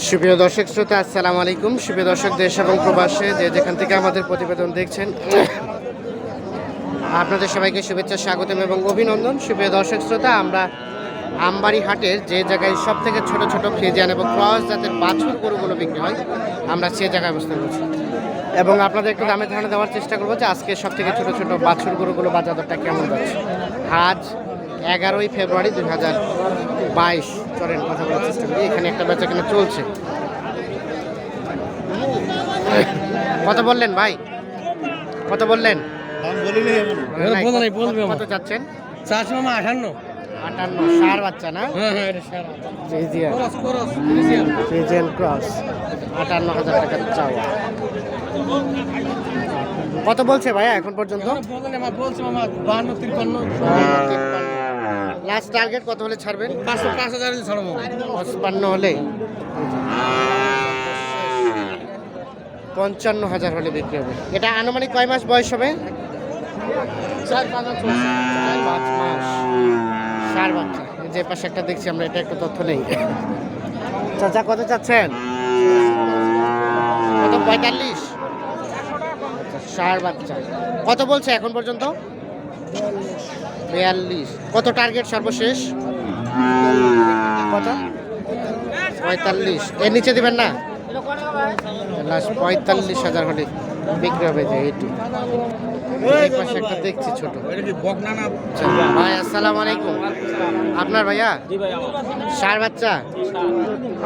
সুপ্রিয় দর্শক শ্রোতা, আসসালামু আলাইকুম। সুপ্রিয় দর্শক, দেশ এবং প্রবাসে যে যেখান থেকে আমাদের প্রতিবেদন দেখছেন, আপনাদের সবাইকে শুভেচ্ছা, স্বাগতম এবং অভিনন্দন। সুপ্রিয় দর্শক শ্রোতা, আমরা আমবাড়ি হাটের যে জায়গায় সব থেকে ছোট ছোট ফ্রিজিয়ান এবং ক্রস জাতের বাছুর গরুগুলো বিক্রি হয়, আমরা সে জায়গায় অবস্থান করছি। এবং আপনাদের একটু দামে ধারণা দেওয়ার চেষ্টা করব যে আজকে সব থেকে ছোট ছোট বাছুর গরুগুলো বাজার দরটা কেমন যাচ্ছে। আজ এগারোই ফেব্রুয়ারি দুই হাজার বাইশ। চলেন কথা বলার চেষ্টা করি। এখানে একটা বেচা কিনা চলছে। কত বললেন ভাই? কত বললেন। কত চাচ্ছেন? চারশো মামা আঠান্ন। আটান্ন। সার বাচ্চা না? হ্যাঁ হ্যাঁ ফ্রিজিয়ান। ক্রস আটান্ন হাজার টাকা চাওয়া। কত বলছে ভাইয়া এখন পর্যন্ত? বলছে মামা বান্ন তিপ্পান্ন। লাস্ট টার্গেট কত হলে ছাড়বেন? পাঁচশো পাঁচ হাজার ছাড়বো। পঁচপান্ন হলে। পঞ্চান্ন হাজার হলে বিক্রি হবে। এটা আনুমানিক কয় মাস বয়স হবে? চার পাঁচ। মাস। চার বাচ্চা যে পাশে একটা দেখছি আমরা এটা একটু তথ্য নেই। চাচা কত চাচ্ছেন? কত? পঁয়তাল্লিশ? সার বাচ্চা। কত বলছে এখন পর্যন্ত? বিয়াল্লিশ। কত টার্গেট সর্বশেষ? কত? পঁয়তাল্লিশ। এর নিচে দিবেন না? লাস্ট পঁয়তাল্লিশ হাজার হলে বিক্রি হবে যে এইটু। এই পাশে একটা দেখছি ছোট। ভাই আসসালামু আলাইকুম। আপনার ভাইয়া? সার বাচ্চা?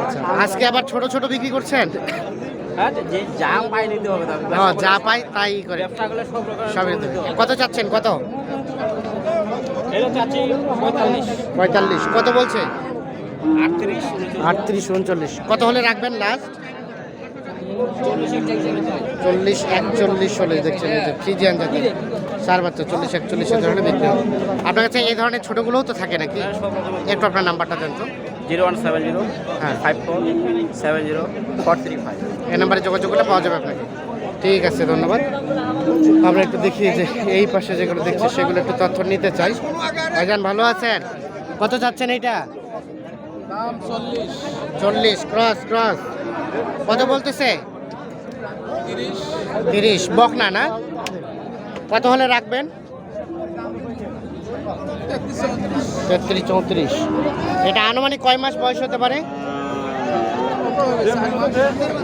আচ্ছা আজকে আবার ছোট ছোট বিক্রি করছেন? হ্যাঁ যে যা পাই নিতে হবে হ্যাঁ, যা পাই তাই করে। কত চাচ্ছেন? কত? পঁয়তাল্লিশ। কত বলছে? আটত্রিশ। উনচল্লিশ। কত হলে রাখবেন লাস্ট চল্লিশ চল্লিশ একচল্লিশ হলে দেখছেন এই যে ফ্রিজিয়ান জাতের সার বাচ্চা চল্লিশ একচল্লিশ হলে বিক্রি হবে আপনার কাছে এই ধরনের ছোটোগুলোও তো থাকে নাকি? একটু আপনার নাম্বারটা দেন তো। জিরো ওয়ান সেভেন জিরো হ্যাঁ। Five four seven zero four three five. এই নাম্বারে যোগাযোগ করলে পাওয়া যাবে আপনাকে। ঠিক আছে, ধন্যবাদ। আমরা একটু দেখি যে এই পাশে যেগুলো দেখছি, সেগুলো একটু তথ্য নিতে চাই। ভাইজান, ভালো আছেন? কত চাচ্ছেন এইটা? চল্লিশ, ক্রস ক্রস। কত বলতেছে? তিরিশ। বকনা না? কত হলে রাখবেন? তেত্রিশ, চৌত্রিশ। এটা আনুমানিক কয় মাস বয়স হতে পারে?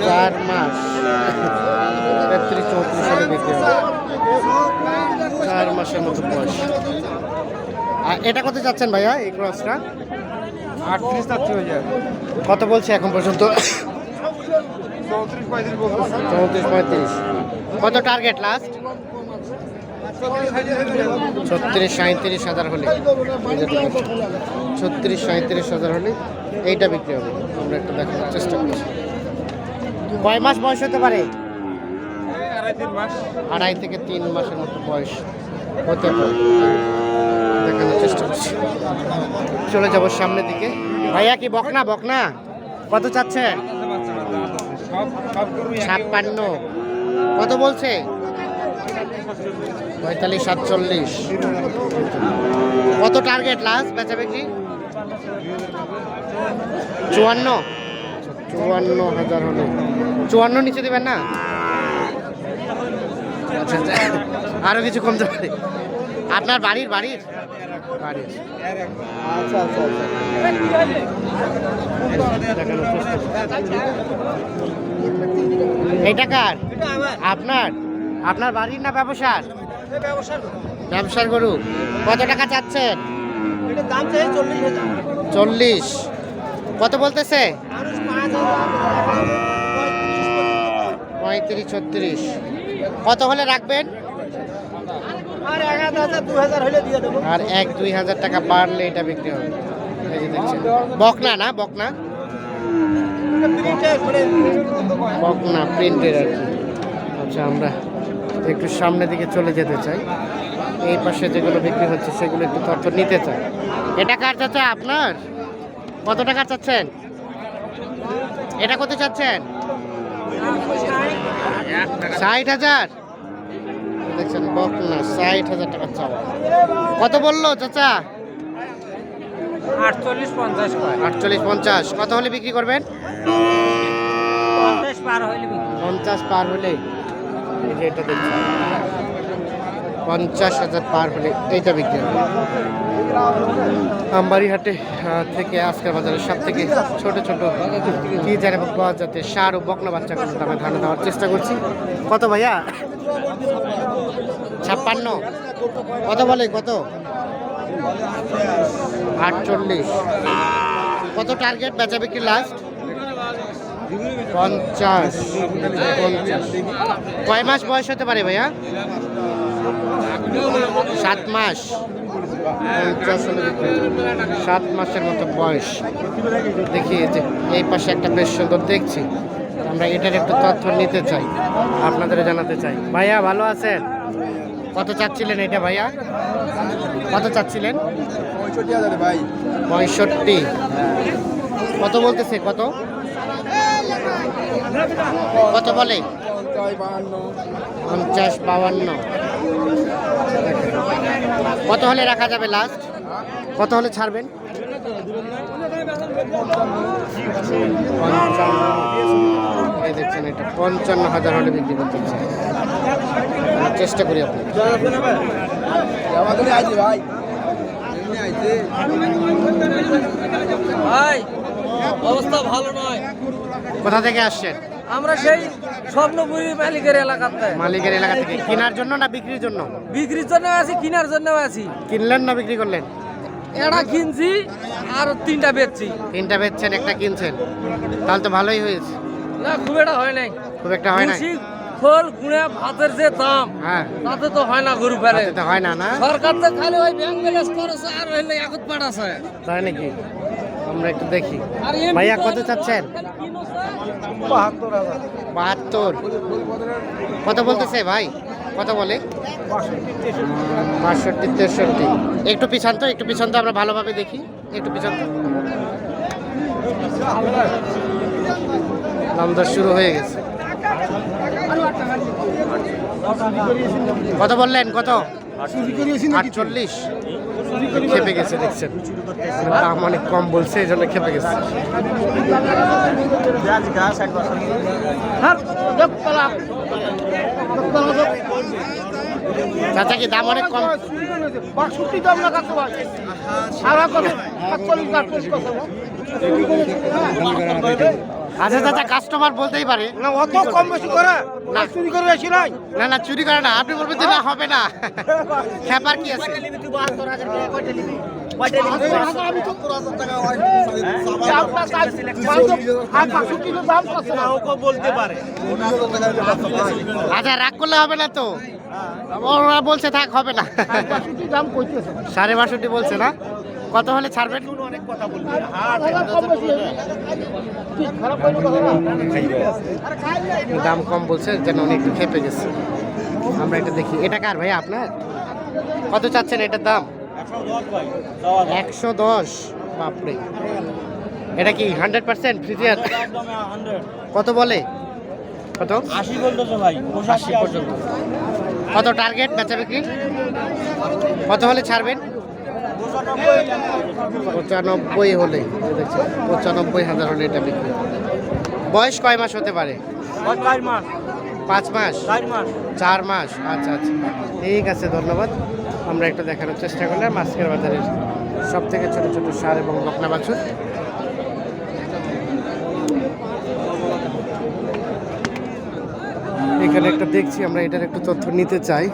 চার মাস। তেত্রিশ চৌত্রিশ হলে বিক্রি হবে চার মাসের মতো বয়স। আর এটা কত যাচ্ছেন ভাইয়া এই ক্রসটা আটত্রিশ চাচ্ছি যায় কত বলছে এখন পর্যন্ত? চৌত্রিশ পঁয়ত্রিশ চৌত্রিশ পঁয়ত্রিশ। কত টার্গেট লাস্ট ছত্রিশ সাঁত্রিশ হাজার হলে। ছত্রিশ সাঁত্রিশ হাজার হলে এইটা বিক্রি হবে। আমরা একটু দেখানোর চেষ্টা করছি। কয় মাস বয়স হতে পারে? আড়াই থেকে তিন মাসের মতো বয়স হতে পারে। দেখানোর চেষ্টা করছি। চলে যাব সামনের দিকে। ভাইয়া কি বকনা বকনা? কত সব ছাপ্পান্ন। কত বলছে? পঁয়তাল্লিশ, সাতচল্লিশ। কত টার্গেট লাস্ট বেচা বিক্রি? চুয়ান্ন। চুয়ান্ন হাজার হলে। চুয়ান্ন নিচে দেবেন না? আচ্ছা আচ্ছা। আরও কিছু কমতে পারে। আপনার বাড়ির বাড়ির। এইটা কার? আপনার? আপনার বাড়ির না ব্যবসার? ব্যবসার গরু। কত টাকা চাচ্ছেন? চল্লিশ। কত বলতেছে? পঁয়ত্রিশ, ছত্রিশ। কত হলে রাখবেন? আর এক, দুই হাজার টাকা বাড়লে এটা বিক্রি হবে। বকনা না, বকনা? বকনা প্রিন্টের আর কি। আচ্ছা আমরা একটু সামনের দিকে চলে যেতে চাই। এই পাশে যেগুলো বিক্রি হচ্ছে সেগুলো একটু তথ্য নিতে চাই। এটা কার চাচা আপনার? কত টাকা চাচ্ছেন? এটা কত চাচ্ছেন? ষাট হাজার? দেখছেন বকনা ষাট হাজার টাকা চাওয়া। কত বলল চাচা? আটচল্লিশ পঞ্চাশ আটচল্লিশ পঞ্চাশ। কত হলে বিক্রি করবেন? পঞ্চাশ পার হলে পঞ্চাশ পার হলে। এটা দেখছি পঞ্চাশ হাজার পার হলে এইটা বিক্রি হবে। আমবাড়িহাটে থেকে আজকের বাজারের সব থেকে ছোট ছোট কি জানে পাওয়া যাতে সার ও বকনা বাচ্চাগুলো দামে ধারণা দেওয়ার চেষ্টা করছি। কত ভাইয়া? ছাপ্পান্ন। কত বলে? কত? আটচল্লিশ। কত টার্গেট বেচা বিক্রি লাস্ট পঞ্চাশ। কয় মাস বয়স হতে পারে ভাইয়া? সাত মাস। সাত মাসের মতো বয়স। দেখি যে এই পাশে একটা বেশ সুন্দর দেখছি। আমরা এটার একটু তথ্য নিতে চাই আপনাদের জানাতে চাই। ভাইয়া ভালো আছেন? কত চাচ্ছিলেন এটা ভাইয়া? কত চাচ্ছিলেন? পঁয়ষট্টি। কত বলতেছে কত? কত বলে? পঞ্চাশ বাউান্ন। কত হলে রাখা যাবে লাস্ট কত হলে ছাড়বেন? এই দেখছেন এটা পঞ্চান্ন হাজার হলে বিক্রি করতে চাই চেষ্টা করি আপনি ভাই ভাই অবস্থা ভালো নয়। কোথা থেকে আসছেন? আমরা সেই স্বপ্নপুরী মালিকের এলাকাতে। মালিকের এলাকা থেকে। কেনার জন্য না বিক্রির জন্য? বিক্রির জন্য আছি কেনার জন্য আছি। কিনলেন না বিক্রি করলেন? এটা কিনছি আর তিনটা বেচছি। তিনটা বেচছেন একটা কিনছেন। তাহলে তো ভালোই হয়েছে। না খুব একটা হয় নাই। খুব একটা হয় না ভুসি, খোল গুঁড়ে ভাতের যে দাম হ্যাঁ। তাতে তো হয় না গরু ফেলে। তাতে তো হয় না না? সরকার তো খালি ওই ব্যাংক ব্যালেন্স করেছে আর হইলে এখন পাঠাছে তাই নাকি? আমরা একটু দেখি। ভাইয়া কত চাচ্ছেন? বাহাত্তর কত বলতেছে ভাই? কত বলে? বাষট্টি তেষট্টি। একটু পিছান তো একটু পিছন তো আমরা ভালোভাবে দেখি। একটু পিছন তো। শুরু হয়ে গেছে। কত বললেন? কত? আটচল্লিশ। খেপে গেছে দেখছেন। দাম অনেক কম বলছে এই জন্য খেপে গেছে। চাচা কি দাম অনেক কম? বাষট্টি দাম না কাছে ভাই? আর কত? সাতচল্লিশ আটচল্লিশ কত আচ্ছা চাচা কাস্টমার বলতেই পারে। না অত কম বেশি করে না। চুরি করে বেশি নাই। না না চুরি করে না আপনি বলবেন যে না হবে না। খেপার কি আছে? আচ্ছা রাগ করলে হবে না তো? ওরা বলছে থাক হবে না। সাড়ে বাষট্টি বলছে না? কত হলে ছাড়বেন? কইলো কথা না দাম কম বলছে, যেন উনি একটু খেপে গেছে। আমরা এটা দেখি। এটা কার ভাই আপনার? কত চাচ্ছেন এটার দাম? একশো দশ। বাপরে। এটা কি হান্ড্রেড পার্সেন্ট ফ্রিজিয়ার কত বলে? কত? আশি বলতেছে ভাই আশি পর্যন্ত। কত টার্গেট বেচা বিক্রি কত হলে ছাড়বেন? পঁচানব্বই হলে দেখছেন, পঁচানব্বই হাজার হলে এটা বিক্রি বয়স কয় মাস হতে পারে? পাঁচ মাস? চার মাস। চার মাস? আচ্ছা আচ্ছা। ঠিক আছে ধন্যবাদ। আমরা একটু দেখানোর চেষ্টা করলাম। আজকের বাজারের সব থেকে ছোট ছোট সার এবং বকনা বাছুর। এখানে একটা দেখছি আমরা এটার একটু তথ্য নিতে চাই।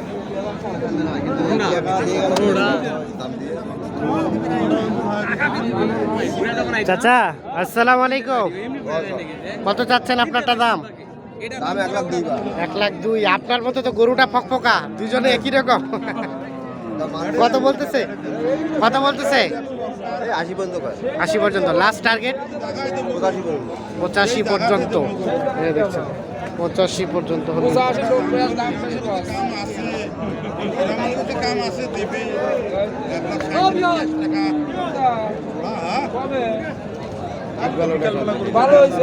চাচা আসসালাম আলাইকুম। কত চাচ্ছেন আপনারটা দাম? দাম এক লাখ দুই এক লাখ দুই। আপনার মতো তো গরুটা ফকফকা দুজনে একই রকম। কত বলতেছে? কত বলতেছে? আশি পর্যন্ত আশি পর্যন্ত। লাস্ট টার্গেট পঁচাশি পর্যন্ত। পঁচাশি পর্যন্ত। এই দেখছেন পঁচাশি পর্যন্ত হলে। ভালো হয়েছে